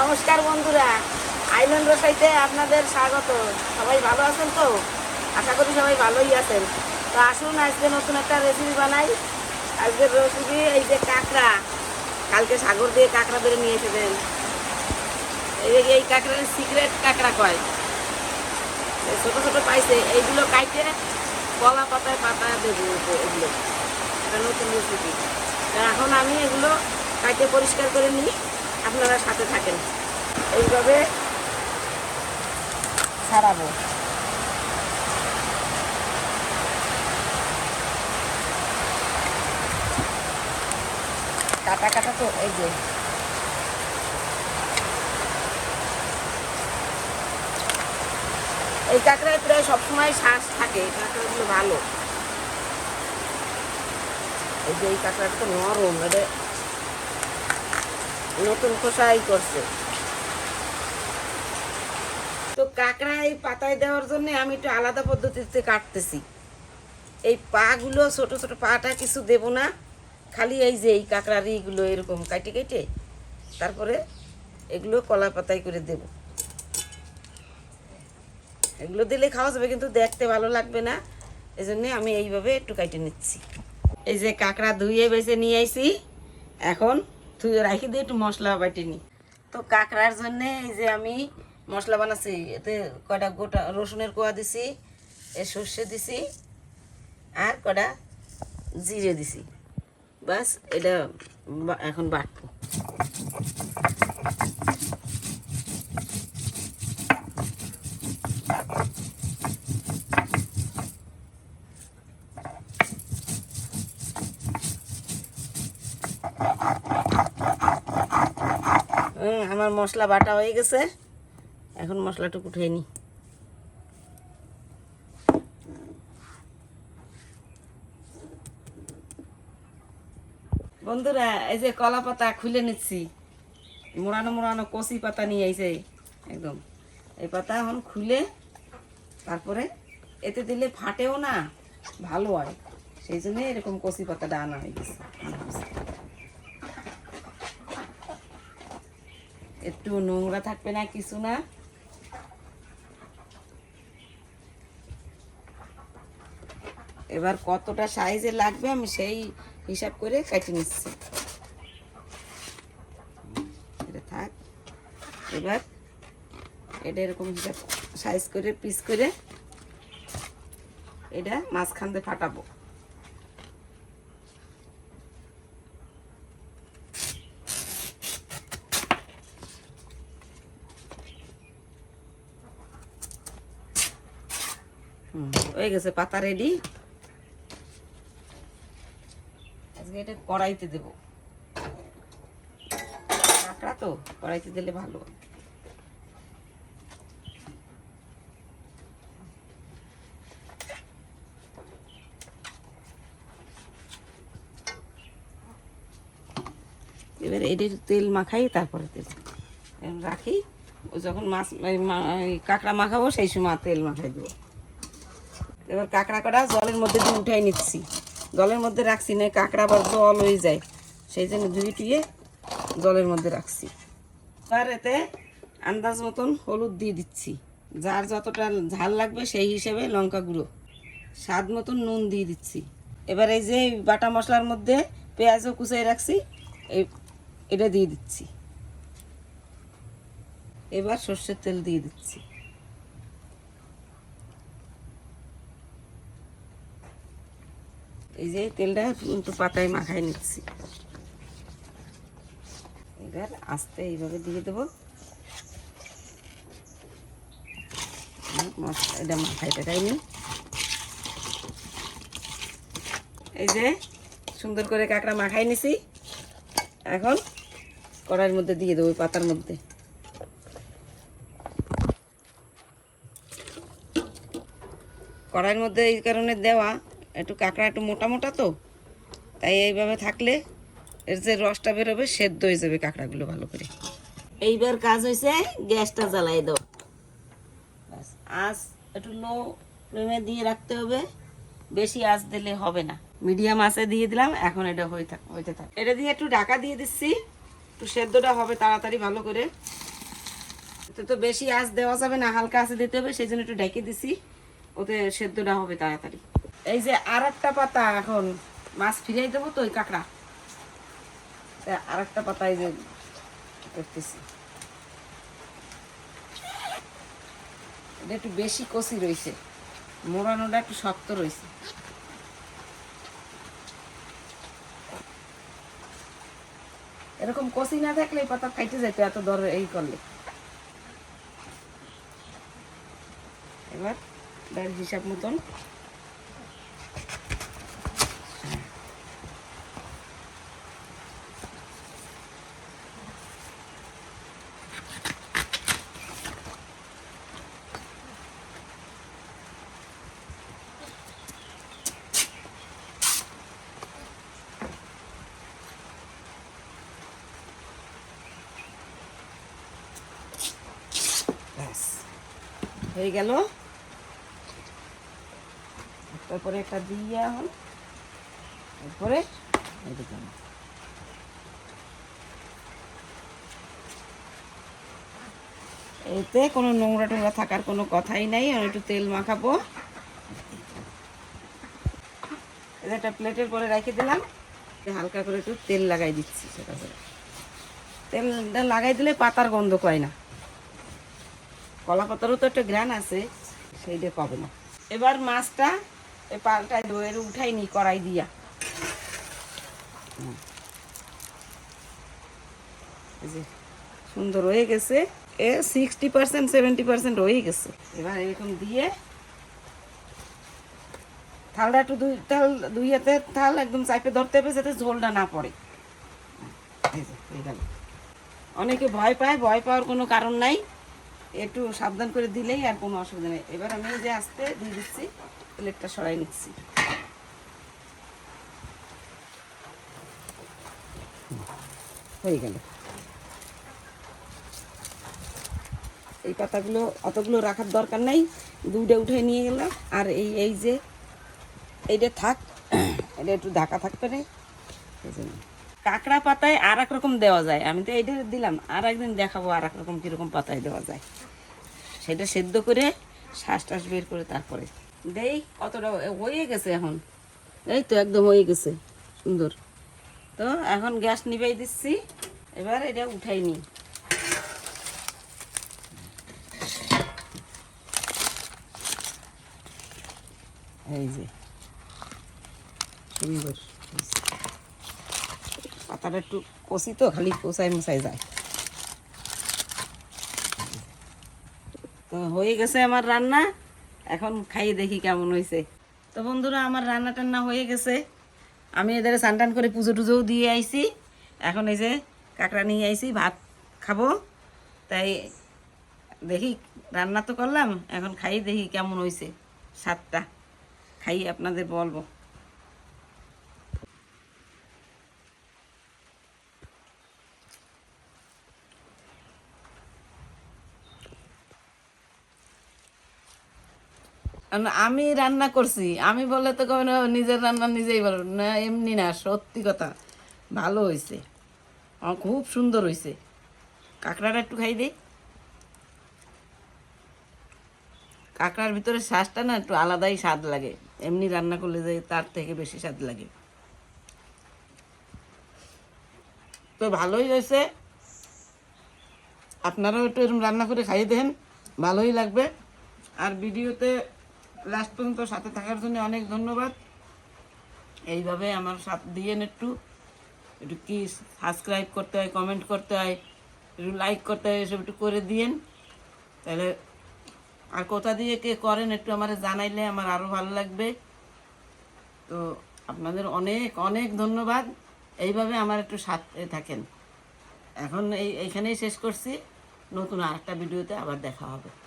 নমস্কার বন্ধুরা আইল্যান্ড রসাইতে আপনাদের স্বাগত। সবাই ভালো আছেন তো? আশা করি সবাই ভালোই আছেন। তো আসুন, আজকে নতুন একটা রেসিপি বানাই। আজকের রেসিপি এই যে কাঁকড়া। কালকে সাগর দিয়ে কাঁকড়া ধরে নিয়ে এসেছেন। এই এই কাঁকড়ার সিক্রেট কাঁকড়া কয়? ছোটো ছোটো পাইছে, এইগুলো কাইটে কলা পাতায় পাতা দেবো, এগুলো। এটা নতুন রেসিপি এখন আমি এগুলো কাইটে পরিষ্কার করে নিই। আপনারা সাথে থাকেন। এইভাবে ছাড়াবো। কাটা কাটা তো, এই যে। এই কাঁকড়ায় প্রায় সবসময় শ্বাস থাকে, এই কাঁকড়াগুলো ভালো। এই যে এই কাঁকড়াটা তো নরম, এটা নতুন খোসাই করছে। তো কাঁকড়া এই পাতায় দেওয়ার জন্য আমি একটু আলাদা পদ্ধতিতে কাটতেছি। এই পাগুলো, ছোট ছোট পাটা কিছু দেব না। খালি এই যে এই কাঁকড়ার এইগুলো এরকম কাটে কেটে তারপরে এগুলো কলা পাতায় করে দেব। এগুলো দিলে খাওয়া যাবে, কিন্তু দেখতে ভালো লাগবে না। এই জন্যে আমি এইভাবে একটু কাটে নিচ্ছি। এই যে কাঁকড়া ধুয়ে বেছে নিয়ে আইছি। এখন ধুয়ে রাখি দিয়ে একটু মশলা বাটি নি। তো কাঁকড়ার জন্যে এই যে আমি মশলা বানাচ্ছি, এতে কয়টা গোটা রসুনের কোয়া দিছি, এ সর্ষে দিছি, আর কটা জিরে দিছি। বাস, এটা এখন বাটবো। আমার মশলা বাটা হয়ে গেছে। এখন মশলাটুকু উঠে নি বন্ধুরা, এই যে কলা পাতা খুলে নিচ্ছি। মোড়ানো মোড়ানো কচি পাতা নিয়ে আইছে একদম। এই পাতা এখন খুলে তারপরে এতে দিলে ফাটেও না, ভালো হয়। সেই জন্য এরকম কচি পাতাটা আনা হয়ে গেছে আনা হয়েছে। একটু নোংরা থাকবে না, কিছু না। এবার কতটা সাইজে লাগবে আমি সেই হিসাব করে কেটে নিচ্ছি। এটা থাক। এবার এটা এরকম হিসাব সাইজ করে পিস করে এটা মাঝখান দিয়ে ফাটাবো। হয়ে গেছে, পাতা রেডি আজকে এটা কড়াইতে দেব। কাঁকড়া তো কড়াইতে দিলে ভালো। এবার এটির তেল মাখাই, তারপরে তেল। রাখি। যখন মাছ কাঁকড়া মাখাবো, সেই সময় তেল মাখাই দেবো। এবার কাঁকড়া কটা জলের মধ্যে দিয়ে উঠাই নিচ্ছি। জলের মধ্যে রাখছি, না কাঁকড়া আবার জল হয়ে যায়। সেই জন্য ধুয়ে টুয়ে জলের মধ্যে রাখছি। এবার এতে আন্দাজ মতন হলুদ দিয়ে দিচ্ছি। যার যতটা ঝাল লাগবে সেই হিসেবে লঙ্কা গুঁড়ো। স্বাদ মতন নুন দিয়ে দিচ্ছি। এবার এই যে বাটা মশলার মধ্যে পেঁয়াজও কুচাই রাখছি, এই এটা দিয়ে দিচ্ছি। এবার সর্ষের তেল দিয়ে দিচ্ছি। এই যে তেলটা কিন্তু পাতায় মাখায় নিচ্ছি। এবার আস্তে এইভাবে দিয়ে দেবো। মশলা, এটা মাখায় টাকাই নি এই যে সুন্দর করে কাঁকড়া মাখাই নিছি। এখন কড়াইয়ের মধ্যে দিয়ে দেবো পাতার মধ্যে। কড়াইয়ের মধ্যে এই কারণে দেওয়া একটু কাঁকড়া একটু মোটা মোটা তো, তাই এইভাবে থাকলে এর যে রসটা বেরোবে সেদ্ধ হয়ে যাবে কাঁকড়াগুলো ভালো করে। এইবার কাজ হয়েছে গ্যাসটা জ্বালাই দাও। আঁচ একটু লো ফ্লেমে দিয়ে রাখতে হবে, বেশি আঁচ দিলে হবে না। মিডিয়াম আঁচে দিয়ে দিলাম, এখন এটা হয়ে থাক হইতে থাক। এটা দিয়ে একটু ঢাকা দিয়ে দিচ্ছি, একটু সেদ্ধটা হবে তাড়াতাড়ি ভালো করে। এতে তো বেশি আঁচ দেওয়া যাবে না, হালকা আঁচে দিতে হবে, সেই জন্য একটু ঢেকে দিছি, ওতে সেদ্ধটা হবে তাড়াতাড়ি। এই যে আর একটা পাতা এখন, মাছ ফিরাই দেবো তো ওই কাঁকড়া। আর একটা পাতা এই যে করতেছি। একটু বেশি কষি রয়েছে, মোড়ানোটা একটু শক্ত রয়েছে। এরকম কষি না থাকলে এই পাতা খাইতে যেত এত দর এই করলে। এবার হিসাব মতন ব্যাস, হয়ে গেল। তারপরে একটা দিয়ে এখন তারপরে এদিকে এতে কোনো নোংরা টোংরা থাকার কোনো কথাই নাই আমি একটু তেল মাখাবো। একটা প্লেটের পরে রেখে দিলাম। হালকা করে একটু তেল লাগাই দিচ্ছি সেটা করে। তেলটা লাগাই দিলে পাতার গন্ধ পায় না। কলা পাতারও তো একটা গ্রান আছে, সেইটা পাবে না। এবার মাছটা এই পাল্টায় দইয়ের উঠাইনি কড়াই দিয়া। সুন্দর হয়ে গেছে। এ সিক্সটি পার্সেন্ট সেভেন্টি পার্সেন্ট হয়ে গেছে। এবার এরকম দিয়ে থালটা একটু দুই থাল, দুই হাতে থাল একদম চাইপে ধরতে হবে যাতে ঝোলটা না পড়ে। অনেকে ভয় পায়, ভয় পাওয়ার কোনো কারণ নাই। একটু সাবধান করে দিলেই আর কোনো অসুবিধা নেই। এবার আমি যে আস্তে দিয়ে দিচ্ছি, প্লেটটা সরাই নিচ্ছি। হয়ে গেল। এই পাতাগুলো, অতগুলো রাখার দরকার নেই। দুইটা উঠে নিয়ে গেলাম। আর এই এই যে, এইটা থাক এটা একটু ঢাকা এই জন্য। কাঁকড়া পাতায় আর এক রকম দেওয়া যায়। আমি তো এইটা দিলাম আর একদিন দেখাবো আর এক রকম কীরকম পাতায় দেওয়া যায়। সেটা সেদ্ধ করে শ্বাস টাস বের করে তারপরে। দেই কতটা হয়ে গেছে এখন। এই তো একদম হয়ে গেছে, সুন্দর। তো এখন গ্যাস নিভাই দিচ্ছি, এবার এটা উঠাই নি এই যে, সুন্দর। পাতাটা একটু কষি তো, খালি কষাই মশাই যায়। তো হয়ে গেছে আমার রান্না। এখন খাইয়ে দেখি কেমন হয়েছে তো বন্ধুরা, আমার রান্না টান্না হয়ে গেছে। আমি এদের স্নান করে পুজো টুজোও দিয়ে আইছি। এখন এই যে কাঁকড়া নিয়ে আইছি, ভাত খাব। তাই দেখি রান্না তো করলাম, এখন খাই দেখি কেমন হয়েছে স্বাদটা, খাই আপনাদের বলব। আমি রান্না করছি। আমি বললে তো কবে না, নিজের রান্না নিজেই বলো। না, এমনি না, সত্যি কথা। ভালো হয়েছে খুব সুন্দর হয়েছে কাঁকড়াটা একটু খাই দিই। কাঁকড়ার ভিতরে শ্বাসটা না একটু আলাদাই স্বাদ লাগে। এমনি রান্না করলে যে তার থেকে বেশি স্বাদ লাগে। তো ভালোই হয়েছে আপনারাও একটু এরকম রান্না করে খাইয়ে দেন। ভালোই লাগবে। আর ভিডিওতে লাস্ট পর্যন্ত সাথে থাকার জন্য অনেক ধন্যবাদ। এইভাবে আমার সাথ দিয়েন একটু। একটু কি সাবস্ক্রাইব করতে হয় কমেন্ট করতে হয়, একটু লাইক করতে হয়, এসব একটু করে দিয়েন। তাহলে আর কোথা দিয়ে কে করেন একটু আমার জানাইলে আমার আরও ভালো লাগবে। তো আপনাদের অনেক অনেক ধন্যবাদ। এইভাবে আমার একটু সাথে থাকেন। এখন এই, এইখানেই শেষ করছি। নতুন আরেকটা ভিডিওতে আবার দেখা হবে।